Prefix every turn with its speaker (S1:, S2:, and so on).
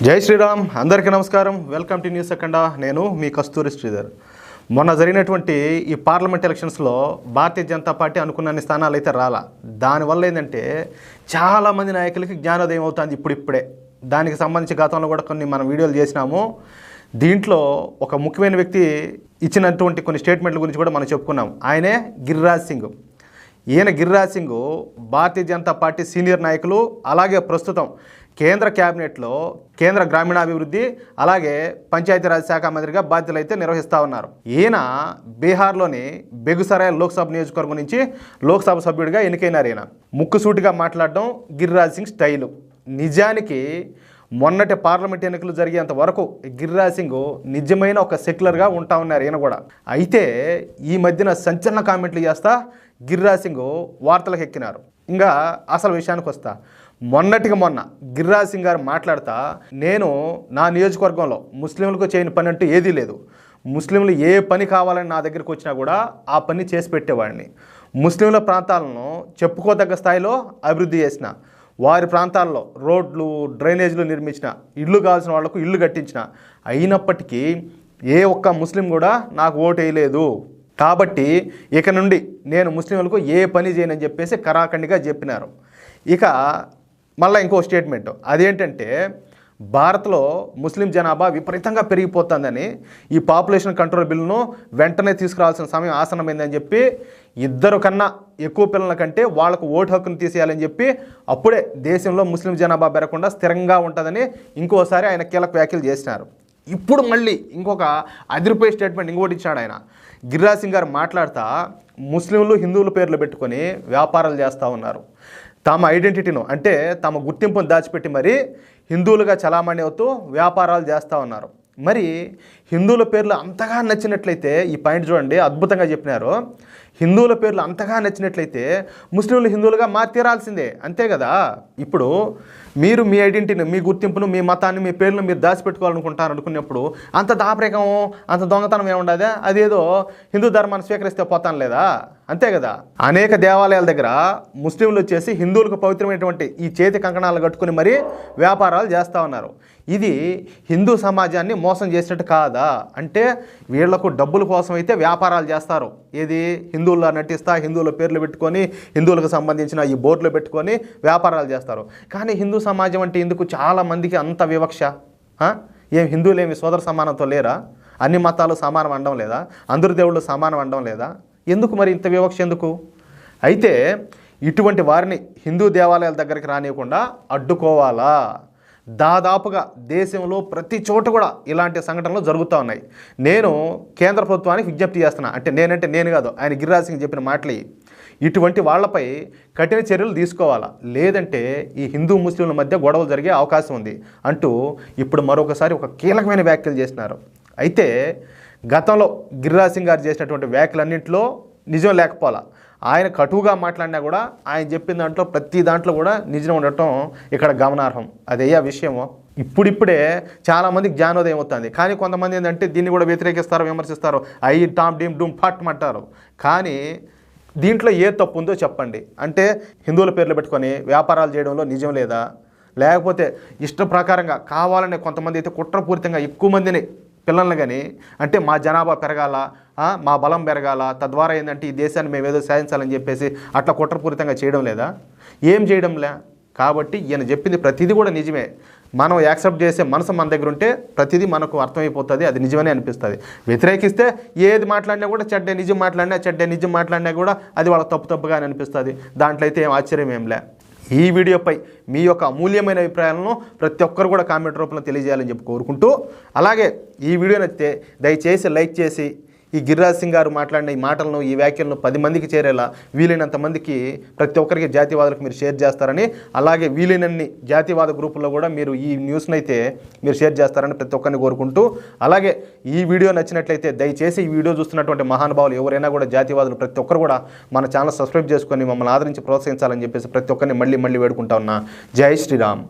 S1: జై శ్రీరామ్ అందరికీ నమస్కారం. వెల్కమ్ టు న్యూస్ అఖండ నేను మీ కస్తూరి శ్రీధర్. మొన్న జరిగినటువంటి ఈ పార్లమెంట్ ఎలక్షన్స్లో భారతీయ జనతా పార్టీ అనుకున్న స్థానాలు అయితే రాలా. దానివల్ల ఏంటంటే చాలామంది నాయకులకి జ్ఞానోదయం అవుతుంది ఇప్పుడిప్పుడే. దానికి సంబంధించి గతంలో కూడా కొన్ని మనం వీడియోలు చేసినాము. దీంట్లో ఒక ముఖ్యమైన వ్యక్తి ఇచ్చినటువంటి కొన్ని స్టేట్మెంట్ల గురించి కూడా మనం చెప్పుకున్నాం. ఆయనే గిరిరాజ్ సింగ్. ఈయన గిరిరాజ్ సింగ్ భారతీయ జనతా పార్టీ సీనియర్ నాయకులు అలాగే ప్రస్తుతం కేంద్ర క్యాబినెట్లో కేంద్ర గ్రామీణాభివృద్ధి అలాగే పంచాయతీరాజ్ శాఖ మంత్రిగా బాధ్యతలు అయితే నిర్వహిస్తూ ఉన్నారు. ఈయన బీహార్లోని బెగుసరాయ్ లోక్సభ నియోజకవర్గం నుంచి లోక్సభ సభ్యుడిగా ఎన్నికైనారు ఈయన. ముక్కుసూటిగా మాట్లాడడం గిరిరాజ్ సింగ్ స్టైలు. నిజానికి మొన్నటి పార్లమెంట్ ఎన్నికలు జరిగేంత వరకు గిరిరాజ్ సింగ్ నిజమైన ఒక సెక్యులర్గా ఉంటా ఉన్నారు ఈయన కూడా. అయితే ఈ మధ్యన సంచలన కామెంట్లు చేస్తా గిరిరాజ్ సింగ్ వార్తలకు ఎక్కినారు. ఇంకా అసలు విషయానికి వస్తా. మొన్నటికి మొన్న గిరిరాజ్ సింగ్ గారు మాట్లాడతా నేను నా నియోజకవర్గంలో ముస్లింలకు చేయని పని అంటూ ఏదీ లేదు. ముస్లింలు ఏ పని కావాలని నా దగ్గరికి వచ్చినా కూడా ఆ పని చేసి పెట్టేవాడిని. ముస్లింల ప్రాంతాలను చెప్పుకోదగ్గ స్థాయిలో అభివృద్ధి చేసిన వారి ప్రాంతాల్లో రోడ్లు డ్రైనేజీలు నిర్మించిన ఇల్లు కావాల్సిన వాళ్ళకు ఇల్లు కట్టించిన అయినప్పటికీ ఏ ఒక్క ముస్లిం కూడా నాకు ఓటు వేయలేదు. కాబట్టి ఇక నుండి నేను ముస్లింలకు ఏ పని చేయనని చెప్పేసి కరాఖండిగా చెప్పినారు. ఇక మళ్ళీ ఇంకో స్టేట్మెంట్ అదేంటంటే భారత్లో ముస్లిం జనాభా విపరీతంగా పెరిగిపోతుందని ఈ పాపులేషన్ కంట్రోల్ బిల్లును వెంటనే తీసుకురావాల్సిన సమయం ఆసనమైందని చెప్పి ఇద్దరు కన్నా ఎక్కువ పిల్లల కంటే వాళ్ళకు ఓటు హక్కును తీసేయాలని చెప్పి అప్పుడే దేశంలో ముస్లిం జనాభా పెరగకుండా స్థిరంగా ఉంటుందని ఇంకోసారి ఆయన కీలక వ్యాఖ్యలు చేసినారు. ఇప్పుడు మళ్ళీ ఇంకొక అదిరిపోయే స్టేట్మెంట్ ఇంకోటి ఇచ్చాడు ఆయన. గిరిరాజ్ సింగ్ గారు మాట్లాడుతా ముస్లింలు హిందువుల పేర్లు పెట్టుకొని వ్యాపారాలు చేస్తూ ఉన్నారు. తమ ఐడెంటిటీను అంటే తమ గుర్తింపును దాచిపెట్టి మరి హిందువులుగా చలామణి అవుతూ వ్యాపారాలు చేస్తూ ఉన్నారు. మరి హిందువుల పేర్లు అంతగా నచ్చినట్లయితే ఈ పాయింట్ చూడండి అద్భుతంగా చెప్పినారు. హిందువుల పేర్లు అంతగా నచ్చినట్లయితే ముస్లింలు హిందువులుగా మార్తీరాల్సిందే అంతే కదా? ఇప్పుడు మీరు మీ ఐడెంటిటీని మీ గుర్తింపును మీ మతాన్ని మీ పేర్లను మీరు దాచిపెట్టుకోవాలనుకుంటారు అనుకున్నప్పుడు అంత దాపరికం అంత దొంగతనం ఏముండదా అదేదో హిందూ ధర్మాన్ని స్వీకరిస్తే పోతాను లేదా? అంతే కదా? అనేక దేవాలయాల దగ్గర ముస్లింలు వచ్చేసి హిందువులకు పవిత్రమైనటువంటి ఈ చేతి కంకణాలు కట్టుకుని మరీ వ్యాపారాలు చేస్తూ ఉన్నారు. ఇది హిందూ సమాజాన్ని మోసం చేసినట్టు కాదా? అంటే వీళ్ళకు డబ్బుల కోసం అయితే వ్యాపారాలు చేస్తారు. ఏది? హిందువుల్లో నటిస్తా హిందువుల పేర్లు పెట్టుకొని హిందువులకు సంబంధించిన ఈ బోర్డులు పెట్టుకొని వ్యాపారాలు చేస్తారు. కానీ హిందూ సమాజం అంటే ఎందుకు చాలా మందికి అంత వివక్ష? ఏం హిందువులేమి సోదర సమానంతో లేరా? అన్ని మతాలు సమానం అనడం లేదా? అందరు దేవుళ్ళు సమానం అనడం లేదా? ఎందుకు మరి ఇంత వివక్ష ఎందుకు? అయితే ఇటువంటి వారిని హిందూ దేవాలయాల దగ్గరికి రానియకుండా అడ్డుకోవాలా? దాదాపుగా దేశంలో ప్రతి చోట కూడా ఇలాంటి సంఘటనలు జరుగుతూ ఉన్నాయి. నేను కేంద్ర ప్రభుత్వానికి విజ్ఞప్తి చేస్తున్నా. అంటే నేనంటే నేను కాదు ఆయన గిరిరాజ్ సింగ్ చెప్పిన మాటలు ఇటువంటి వాళ్ళపై కఠిన చర్యలు తీసుకోవాలా? లేదంటే ఈ హిందూ ముస్లింల మధ్య గొడవలు జరిగే అవకాశం ఉంది అంటూ ఇప్పుడు మరొకసారి ఒక కీలకమైన వ్యాఖ్యలు చేసినారు అయితే గతంలో గిరిరాజ్ సింగ్ గారు చేసినటువంటి వ్యాఖ్యలన్నింటిలో నిజం లేకపోలా ఆయన కటువుగా మాట్లాడినా కూడా ఆయన చెప్పిన దాంట్లో ప్రతి దాంట్లో కూడా నిజం ఉండటం ఇక్కడ గమనార్హం. అదయ్యా విషయము. ఇప్పుడిప్పుడే చాలామందికి జ్ఞానోదయం అవుతుంది. కానీ కొంతమంది ఏంటంటే దీన్ని కూడా వ్యతిరేకిస్తారు విమర్శిస్తారు. అయ్యి టామ్ డీమ్ డూమ్ ఫట్ అంటారు. కానీ దీంట్లో ఏ తప్పు ఉందో చెప్పండి. అంటే హిందువుల పేర్లు పెట్టుకొని వ్యాపారాలు చేయడంలో నిజం లేదా? లేకపోతే ఇష్ట ప్రకారంగా కావాలనే కొంతమంది అయితే కుట్రపూరితంగా ఎక్కువ మందిని పిల్లల్ని కానీ అంటే మా జనాభా పెరగాల? మా బలం పెరగాల? తద్వారా ఏంటంటే ఈ దేశాన్ని మేము ఏదో సాధించాలని చెప్పేసి అట్లా కుట్రపూరితంగా చేయడం లేదా? ఏం చేయడం లే? కాబట్టి ఈయన చెప్పింది ప్రతిదీ కూడా నిజమే. మనం యాక్సెప్ట్ చేసే మనసు మన దగ్గర ఉంటే ప్రతిదీ మనకు అర్థమైపోతుంది అది నిజమని అనిపిస్తుంది. వ్యతిరేకిస్తే ఏది మాట్లాడినా కూడా చెడ్డే నిజం మాట్లాడినా చెడ్డే నిజం మాట్లాడినా కూడా అది వాళ్ళ తప్పు తప్పుగా అని అనిపిస్తుంది. దాంట్లో అయితే ఏం ఆశ్చర్యం ఏంలే ఈ వీడియోపై మీ యొక్క అమూల్యమైన అభిప్రాయాలను ప్రతి ఒక్కరు కూడా కామెంట్ రూపంలో తెలియజేయాలని చెప్పి కోరుకుంటూ అలాగే ఈ వీడియో నచ్చితే దయచేసి లైక్ చేసి ఈ గిరిరాజ్ సింగ్ గారు మాట్లాడిన ఈ మాటలను ఈ వ్యాఖ్యలను పది మందికి చేరేలా వీలైనంత మందికి ప్రతి ఒక్కరికి జాతీయవాదులకు మీరు షేర్ చేస్తారని అలాగే వీలైనన్ని జాతీయవాద గ్రూపుల్లో కూడా మీరు ఈ న్యూస్ని అయితే మీరు షేర్ చేస్తారని ప్రతి ఒక్కరిని కోరుకుంటూ అలాగే ఈ వీడియో నచ్చినట్లయితే దయచేసి ఈ వీడియో చూస్తున్నటువంటి మహానుభావులు ఎవరైనా కూడా జాతీయవాదులు ప్రతి ఒక్కరు కూడా మన ఛానల్ సబ్స్క్రైబ్ చేసుకొని మమ్మల్ని ఆదరించి ప్రోత్సహించాలని చెప్పేసి ప్రతి ఒక్కరిని మళ్ళీ మళ్ళీ వేడుకుంటా ఉన్నా. జై శ్రీరామ్.